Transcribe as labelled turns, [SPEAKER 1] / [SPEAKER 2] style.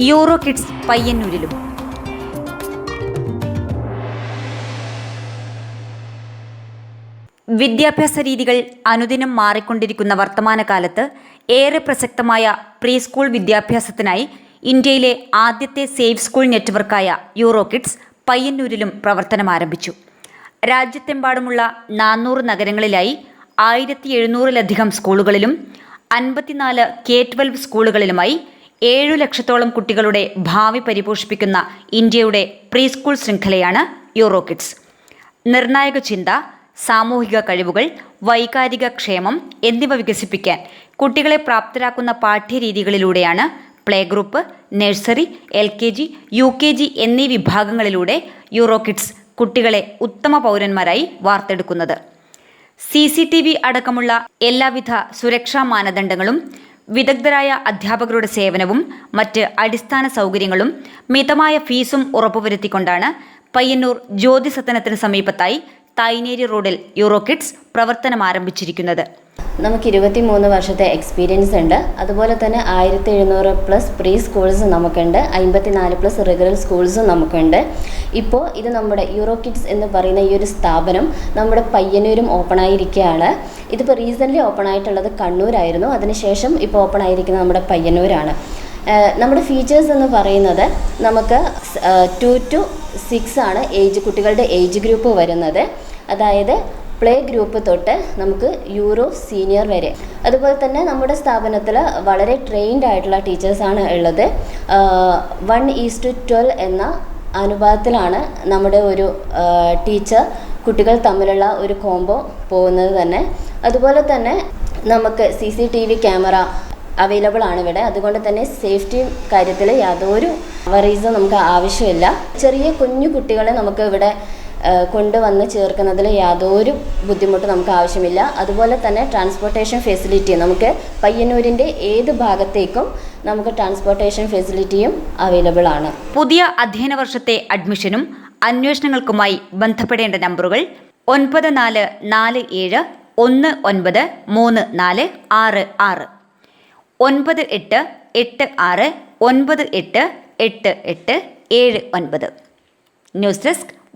[SPEAKER 1] Euro Kids പയ്യന്നൂരിലും. വിദ്യാഭ്യാസ രീതികൾ അനുദിനം മാറിക്കൊണ്ടിരിക്കുന്ന വർത്തമാനകാലത്ത് ഏറെ പ്രസക്തമായ പ്രീ സ്കൂൾ വിദ്യാഭ്യാസത്തിനായി ഇന്ത്യയിലെ ആദ്യത്തെ സേഫ് സ്കൂൾ നെറ്റ്വർക്കായ യൂറോ കിഡ്സ് പയ്യന്നൂരിലും പ്രവർത്തനം ആരംഭിച്ചു. രാജ്യത്തെമ്പാടുമുള്ള നാനൂറ് നഗരങ്ങളിലായി ആയിരത്തി എഴുന്നൂറിലധികം സ്കൂളുകളിലും അൻപത്തിനാല് കെ ട്വൽവ് സ്കൂളുകളിലുമായി ഏഴു ലക്ഷത്തോളം കുട്ടികളുടെ ഭാവി പരിപോഷിപ്പിക്കുന്ന ഇന്ത്യയുടെ പ്രീ സ്കൂൾ ശൃംഖലയാണ് യൂറോ കിഡ്സ്. നിർണായക ചിന്ത സാമൂഹിക കഴിവുകൾ വൈകാരിക ക്ഷേമം എന്നിവ വികസിപ്പിക്കാൻ കുട്ടികളെ പ്രാപ്തരാക്കുന്ന പാഠ്യരീതികളിലൂടെയാണ് play group nursery L K G U K G എന്നീ വിഭാഗങ്ങളിലൂടെ യൂറോ കിഡ്സ് കുട്ടികളെ ഉത്തമ പൗരന്മാരായി വാർത്തെടുക്കുന്നത്. സി സി ടി വി അടക്കമുള്ള എല്ലാവിധ സുരക്ഷാ മാനദണ്ഡങ്ങളും വിദഗ്ധരായ അധ്യാപകരുടെ സേവനവും മറ്റ് അടിസ്ഥാന സൗകര്യങ്ങളും മിതമായ ഫീസും ഉറപ്പുവരുത്തിക്കൊണ്ടാണ് പയ്യന്നൂർ ജ്യോതി സത്തനത്തിന് സമീപത്തായി തായ്നേരി റോഡിൽ യൂറോ കിഡ്സ് പ്രവർത്തനം ആരംഭിച്ചിരിക്കുന്നത്
[SPEAKER 2] നമുക്ക് ഇരുപത്തി മൂന്ന് വർഷത്തെ എക്സ്പീരിയൻസ് ഉണ്ട്. അതുപോലെ തന്നെ ആയിരത്തി എഴുന്നൂറ് പ്ലസ് പ്രീ സ്കൂൾസ് നമുക്കുണ്ട്. അമ്പത്തിനാല് പ്ലസ് റെഗുലർ സ്കൂൾസും നമുക്കുണ്ട്. ഇപ്പോൾ ഇത് നമ്മുടെ യൂറോ കിഡ്സ് എന്ന് പറയുന്ന ഈ ഒരു സ്ഥാപനം നമ്മുടെ പയ്യന്നൂരും ഓപ്പൺ ആയിരിക്കുകയാണ്. ഇതിപ്പോൾ റീസെന്റ്ലി ഓപ്പൺ ആയിട്ടുള്ളത് കണ്ണൂരായിരുന്നു. അതിനുശേഷം ഇപ്പോൾ ഓപ്പൺ ആയിരിക്കുന്നത് നമ്മുടെ പയ്യന്നൂരാണ്. നമ്മുടെ ഫീച്ചേഴ്സ് എന്ന് പറയുന്നത് നമുക്ക് ടു ടു സിക്സ് ആണ് ഏജ് കുട്ടികളുടെ ഏജ് ഗ്രൂപ്പ് വരുന്നത്. അതായത് പ്ലേ ഗ്രൂപ്പ് തൊട്ട് നമുക്ക് യൂറോ സീനിയർ വരെ. അതുപോലെ തന്നെ നമ്മുടെ സ്ഥാപനത്തിൽ വളരെ ട്രെയിൻഡ് ആയിട്ടുള്ള ടീച്ചേഴ്സാണ് ഉള്ളത്. വൺ ഈസ് ടു ട്വൽവ് എന്ന അനുപാതത്തിലാണ് നമ്മുടെ ഒരു ടീച്ചർ കുട്ടികൾ തമ്മിലുള്ള ഒരു കോംബോ പോകുന്നത് തന്നെ. അതുപോലെ തന്നെ നമുക്ക് C C T V camera available ആണ് ഇവിടെ. അതുകൊണ്ട് തന്നെ സേഫ്റ്റി കാര്യത്തിൽ യാതൊരു വറീസും നമുക്ക് ആവശ്യമില്ല. ചെറിയ കുഞ്ഞു കുട്ടികളെ നമുക്ക് ഇവിടെ കൊണ്ടുവന്ന് ചേർക്കുന്നതിൽ യാതൊരു ബുദ്ധിമുട്ടും നമുക്ക് ആവശ്യമില്ല. അതുപോലെ തന്നെ ട്രാൻസ്പോർട്ടേഷൻ ഫെസിലിറ്റി നമുക്ക് പയ്യന്നൂരിന്റെ ഏത് ഭാഗത്തേക്കും നമുക്ക് ട്രാൻസ്പോർട്ടേഷൻ ഫെസിലിറ്റിയും അവൈലബിൾ ആണ്.
[SPEAKER 1] പുതിയ അധ്യയന വർഷത്തെ അഡ്മിഷനും അന്വേഷണങ്ങൾക്കുമായി ബന്ധപ്പെടേണ്ട നമ്പറുകൾ ഒൻപത് നാല് നാല് ഏഴ് ഒന്ന് ഒൻപത് മൂന്ന് നാല് ആറ് ആറ്. ഒൻപത് എട്ട് എട്ട് ആറ് ഒൻപത് എട്ട് എട്ട് എട്ട് ഏഴ് ഒൻപത്. News desk